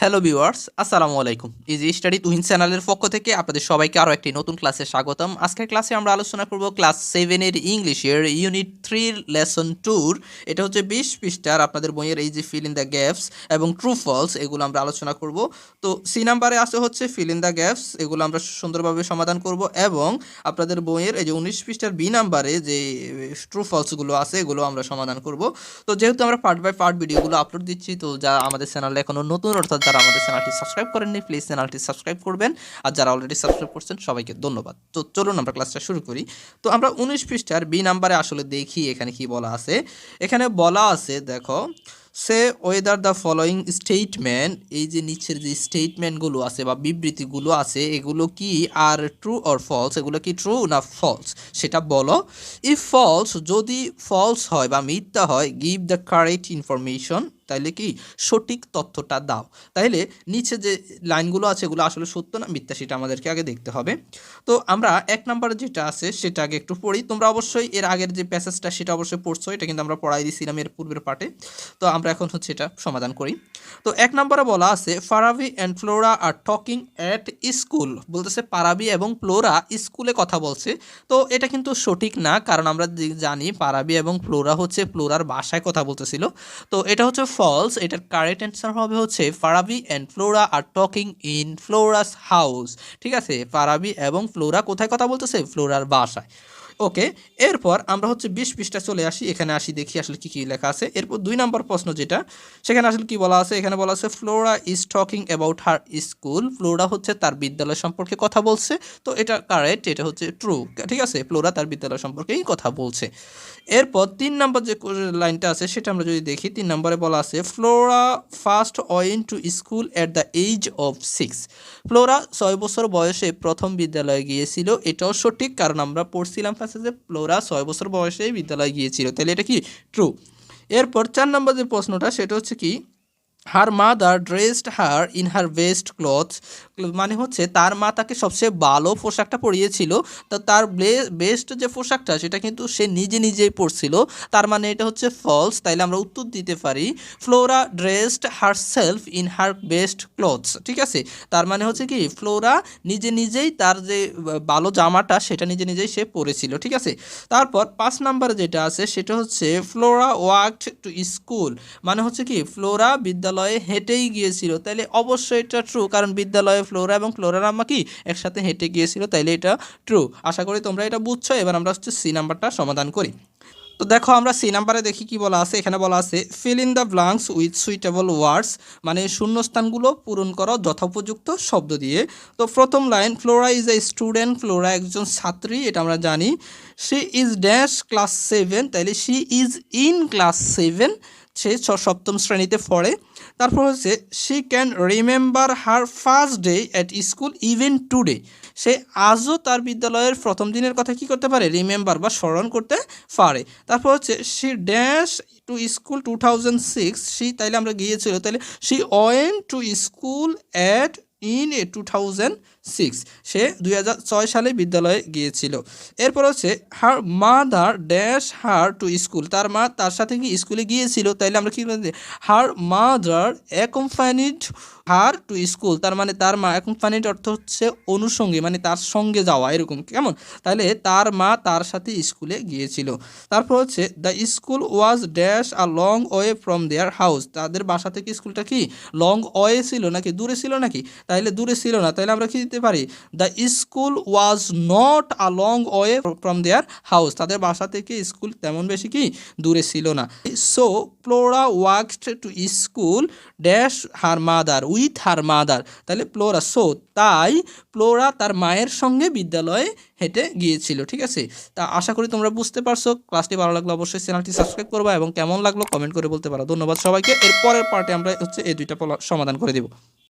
Hello viewers আসসালামু আলাইকুম easy study Tuhin চ্যানেলের পক্ষ থেকে আপনাদের সবাইকে আরও একটি নতুন ক্লাসে স্বাগতম। আজকের ক্লাসে আমরা আলোচনা করব ক্লাস সেভেনের ইংলিশের ইউনিট থ্রি লেসন টুর এটা হচ্ছে বিশ পৃষ্ঠার আপনাদের বইয়ের এই যে ফিল ইন দ্য গ্যাপস এবং ট্রু ফলস এগুলো আমরা আলোচনা করব। তো সি নাম্বারে আসে হচ্ছে ফিল ইন দ্য গ্যাপস এগুলো আমরা সুন্দরভাবে সমাধান করব এবং আপনাদের বইয়ের এই যে উনিশ পৃষ্ঠার বি নাম্বারে যে ট্রু ফলসগুলো আছে, এগুলো আমরা সমাধান করব। তো যেহেতু আমরা পার্ট বাই পার্ট ভিডিওগুলো আপলোড দিচ্ছি, তো যা আমাদের চ্যানেলে এখনও নতুন, অর্থাৎ যারা আমাদের চ্যানেলটি সাবস্ক্রাইব করেননি প্লিজ চ্যানেলটি সাবস্ক্রাইব করবেন। আর যারা অলরেডি সাবস্ক্রাইব করছেন, সবাইকে ধন্যবাদ। তো চলুন আমরা ক্লাসটা শুরু করি। তো আমরা উনিশ পৃষ্ঠার বি নাম্বারে আসলে দেখি এখানে কি বলা আছে। এখানে বলা আছে, দেখো say whether the following statement এই যে নিচের যে স্টেটমেন্টগুলো আছে বা বিবৃতিগুলো আছে, এগুলো কি আর ট্রু অর ফলস এগুলো কি ট্রু না ফলস সেটা বলো। ইফ ফলস যদি ফলস হয় বা মিথ্যা হয় গিভ দ্য কারেক্ট ইনফরমেশন তাইলে কি? সঠিক তথ্যটা দাও। তাইলে নিচে যে লাইনগুলো আছে, এগুলো আসলে সত্য না মিথ্যা, সেটা আমাদেরকে আগে দেখতে হবে। তো আমরা এক নম্বরে যেটা আছে, সেটা আগে একটু পড়ি। তোমরা অবশ্যই এর আগের যে প্যাসেজটা সেটা অবশ্যই পড়ছো। এটা কিন্তু আমরা পড়াই দিয়েছিলাম এর পূর্বের পার্টে তো আমরা এখন হচ্ছে এটা সমাধান করি। তো এক নম্বরে বলা আছে, Farabi and Flora are talking at school বলতেছে পারাবি এবং ফ্লোরা স্কুলে কথা বলছে। তো এটা কিন্তু সঠিক না, কারণ আমরা জানি পারাবি এবং ফ্লোরা হচ্ছে ফ্লোরার ভাষায় কথা বলতেছিল। তো এটা হচ্ছে ফলস এটার কারেক্ট অ্যান্সার হবে হচ্ছে Farabi and Flora are talking in Flora's house. ঠিক আছে? ফারাবি এবং ফ্লোরা কোথায় কথা বলতেছে? ফ্লোরার বাসায়। ওকে, এরপর আমরা হচ্ছে বিশ পৃষ্ঠা চলে আসি, এখানে আসি, দেখি আসলে কি কি লেখা আছে। এরপর দুই নম্বর প্রশ্ন যেটা, সেখানে আসলে কি বলা আছে? এখানে বলা আছে Flora is talking about her school Flora হচ্ছে তার বিদ্যালয় সম্পর্কে কথা বলছে। তো এটা কারেক্ট এটা হচ্ছে ট্রু ঠিক আছে? ফ্লোরা তার বিদ্যালয় সম্পর্কেই কথা বলছে। এরপর তিন নম্বর যে লাইনটা আছে, সেটা আমরা যদি দেখি, তিন নম্বরে বলা আছে Flora first went to school at the age of six Flora ছয় বছর বয়সে প্রথম বিদ্যালয়ে গিয়েছিল, এটাও সঠিক, কারণ আমরা পড়ছিলাম ফার্স্টে যে ফ্লোরা ছয় বছর বয়সে বিদ্যালয়ে গিয়েছিল। তাহলে এটা কি? ট্রু এরপর চার নম্বর যে প্রশ্নটা, সেটা হচ্ছে কি? Her mother dressed her in her best clothes মানে হচ্ছে তার মা তাকে সবচেয়ে ভালো পোশাকটা পরিয়েছিল। তো তার বেস্ট যে পোশাকটা, সেটা কিন্তু সে নিজে নিজেই পরছিল। তার মানে এটা হচ্ছে ফলস তাইলে আমরা উত্তর দিতে পারি Flora dressed herself in her best clothes ঠিক আছে? তার মানে হচ্ছে কি ফ্লোরা নিজে নিজেই তার যে, ভালো জামাটা, সেটা নিজে নিজেই সে পরেছিল, ঠিক আছে? তারপর পাঁচ নাম্বার যেটা আছে, সেটা হচ্ছে ফ্লোরা ওয়ার্কড টু স্কুল মানে হচ্ছে কি ফ্লোরা বিদ্যালয়ে হেঁটেই গিয়েছিল। তাইলে অবশ্যই এটা ট্রু কারণ বিদ্যালয়ে ফ্লোরা এবং ফ্লোরার আম্মা কি একসাথে হেঁটে গিয়েছিল? তাইলে এটা ট্রু আশা করি তোমরা এটা বুঝছ। এবার আমরা হচ্ছে সি নাম্বারটা সমাধান করি। তো দেখো, আমরা সি নাম্বারে দেখি কি বলা আছে। এখানে বলা আছে fill in the blanks with suitable words মানে শূন্যস্থানগুলো পূরণ করো যথোপযুক্ত শব্দ দিয়ে। তো প্রথম line Flora is a student Flora একজন ছাত্রী এটা আমরা জানি। She is dash class seven তাইলে she is in class seven সে ছ- সপ্তম শ্রেণীতে পড়ে। তারপর হচ্ছে she can remember her first day at school even today সে আজও তার বিদ্যালয়ের প্রথম দিনের কথা কি করতে পারে? রিমেম্বার বা স্মরণ করতে পারে। তারপর হচ্ছে she dash to school two thousand six C তাইলে আমরা গিয়েছিল তাহলে she went to school at in a two thousand six. সে দু হাজার ছয় সালে বিদ্যালয়ে গিয়েছিল। এরপর হচ্ছে her mother dash her to school. তার মা তার সাথে কি স্কুলে গিয়েছিল? তাইলে আমরা কী বলতে her mother accompanied her to school. তার মানে তার মা, অ্যাকম্পানিড অর্থ হচ্ছে অনুষঙ্গী মানে তার সঙ্গে যাওয়া, এরকম, কেমন? তাহলে তার মা তার সাথে স্কুলে গিয়েছিল। তারপর হচ্ছে the school was dash a long way from their house. তাদের বাসা থেকে স্কুলটা কি? লং ওয়ে ছিল নাকি? দূরে ছিল নাকি? তাইলে দূরে ছিল না। তাইলে আমরা কি দিতে পারি the school was not a long way from their house তাদের বাসা থেকে স্কুল তেমন বেশি কি দূরে ছিল না। So Flora walked to school dash her mother with her mother তাহলে প্লোরা সো তাই প্লোরা তার মায়ের সঙ্গে বিদ্যালয়ে হেঁটে গিয়েছিল, ঠিক আছে? তা আশা করি তোমরা বুঝতে পারছ। ক্লাসটি ভালো লাগল অবশ্যই চ্যানেলটি সাবস্ক্রাইব করবা এবং কেমন লাগল কমেন্ট করে বলতে পারো। ধন্যবাদ সবাইকে। এর পরের পার্টে আমরা হচ্ছে এই দুইটা সমাধান করে দেবো।